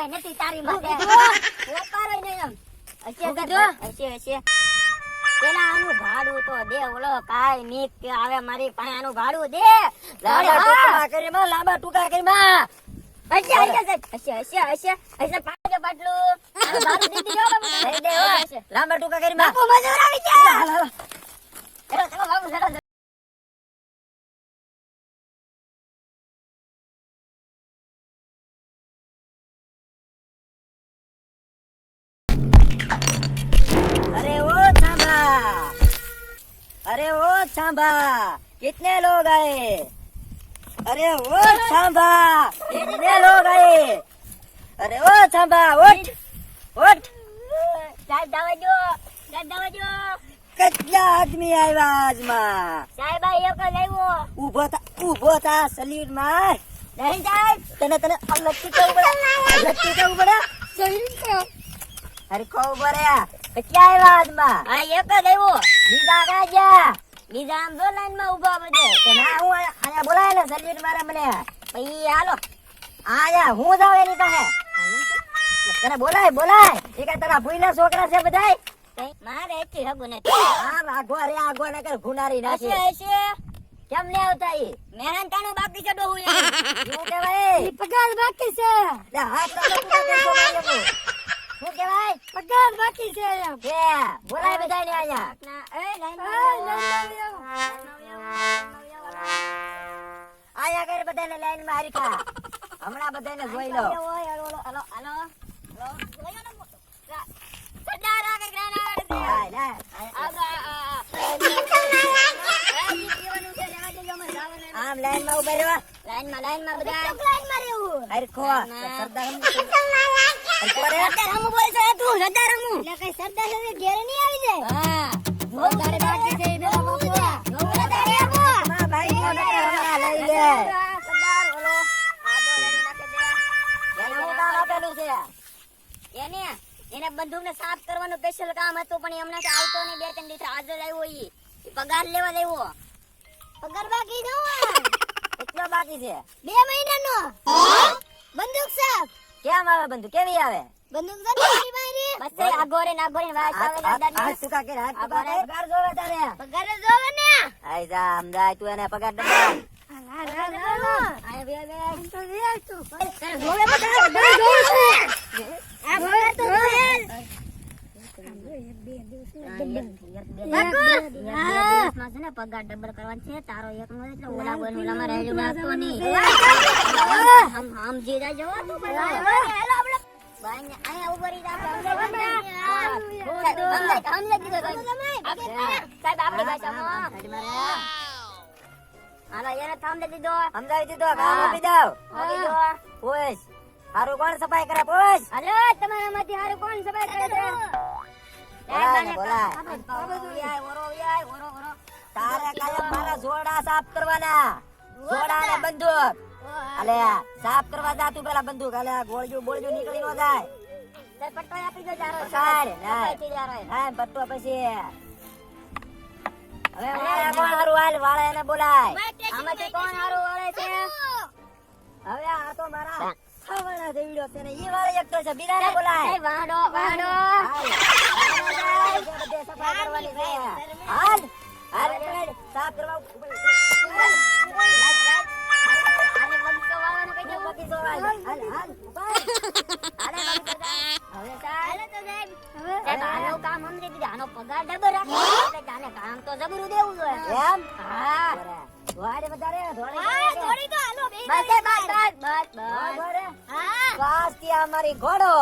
વેપારે નથી તારી માથે વેપારે નહીં એમ હશે હું તો કીધું? હશે હશે. પેલા આનું ભાડું તો દે ઓલો કાઈ નીક કે આવે મારી પાસે આનું ભાડું દે. લાંબા ટૂંકા કરી માં લાંબા ટૂંકા કરી માં. હશે હશે હશે હશે હશે. ભાડું દીધી જો. હશે. લાંબા ટૂંકા કરી માં. મજૂર આવી ગયા. अरे ओ सांबा कितने लोग आए अरे ओ सांबा कितने लोग आए अरे ओ सांबा उठ उठ સાહેબ દાવા જો સાહેબ દાવા જો કેટલા આદમી આવ્યા આજમાં સાહેબ આ એક જ આવ્યો ઉભો થા ઉભો થા સલીડ માર નહીં સાહેબ તને તને અલગથી કેવું પડે અલગથી કેવું પડે અરે ખો ઉભો કેટલા આવ્યા આજમાં આ એક જ આવ્યો બીજા રાજા બીજા આમ જો લાઈનમાં ઊભા બધે કે ના હું આયા આયા બોલાય ને સલીડ મારા મને. પછી હાલો. આયા હું જાઉં એની પાસે. તને બોલાય બોલાય. એ કઈ તારા ભૂલા છોકરા છે બધાય. મારે એટલી હગુ નથી. આ આગો રે આગો ને કર ગુનારી નાખી. હશે કેમ ને આવતા ઈ? મહેનતાણું બાકી છે ડોહું. શું કહેવાય. પગાર બાકી છે. લે હાથ લાગે તું કાંઈ દેશો મારી લેવું. શું કહેવાય પગાર બાકી છે એમ કે બોલાય બધાને આયા લાઈનમાં કર બધાને લાઈનમાં હરીખા હમણાં બધાને જોઈ લો હાલો, હાલો, હાલો, હાલો, હાલો. જોયો ને મોટો? રા- સરદાર આગળ ગ્રેનાડ છે. લાય, લાય. આગળ, આ, આ, આ. એ, ઈ પીવાનું છે, રહેવા અમે જવાનું નથી. આમ લાઈનમાં રહેવું બધા હરખો. સરદાર સરદાર હમુ બોલે છે તું સરદાર હમુ હા. બહુ બાકી છે પેલા બાપુ. બહુ તારે આપો માં ભાઈ નો નકર હમણાં લઈ લે સરદાર ઓલો આ નાખે દે એનું કામ આપેલું છે. એને એને બંદૂકને સાફ કરવાનું સ્પેશિયલ કામ હતું પણ એ હમણાં તો આવતો નહીં. બે ત્રણ દિવસ હાજર આવ્યો ઈ. પગાર લેવા આવ્યો પગાર બાકી કેટલો બાકી છે. બે મહિનાનો. બંદૂક સાફ. કેમ આવે બંધુ કેવી આવે? બંદૂક સાફ મારી બસ એ આગોરે ને આગોરે વાસ આવે દાદા હાથ ટૂંકા કર, હાથ ટૂંકા આ કર. પગાર જોવે તારે. પગાર જોવે ને. આઈ જા, અમદાવાદ તું એને પગાર ડબ્બા. પગાર ડબલ કરવાનો છે તારો એક નો એટલે ઓલા બોલ ઓલામાં રહેલું નાખતો નહીં. આમ આમ જીરા જવો તું અહીંયા ઊભો રહી. સાહેબ, આપણી ભાષામાં. હાલો, એને થાંભલે દીધો. સમજાવી દીધો, કામ આપી દઉં. આપી દો. પૂછ. હારું કોણ સફાઈ કરે પૂછ હાલો, તમારામાંથી હારું કોણ સફાઈ કરે છે? તારે કાયમ મારા જોડા સાફ કરવાના જોડા ને બંદૂક અલે સાફ કરવા જા તું પેલા બંદૂક. અલે ગોળજો બોળજો નીકળી નો જાય. તાર પટ્ટો આપી દો, જારો. પકડ, લાય. સફાઈથી જારો એ. હા પટ્ટો પછી. હવે કોણ હારું હાલ વાળા એને બોલાય. આમાંથી કોણ હારું વળે છે? હવે આ તો મારા ખાવાના દેવડો છે ને ઈ વાળા એક તો છે બીજાને બોલાય. હાલ. હાલ. સાફ કરવા હાલ હાલ હાલ. હાલે. હવે કામ અમને દીધું. આનો પગાર ડબલ કામ તો જબરું દેવું જોઈએ. એમ હા. ધોળે વધારે ધોળે બસ, વધારે. એ બસ, બસ, બસ, બસ, બસ. હા. વાસ અમારી ઘોડો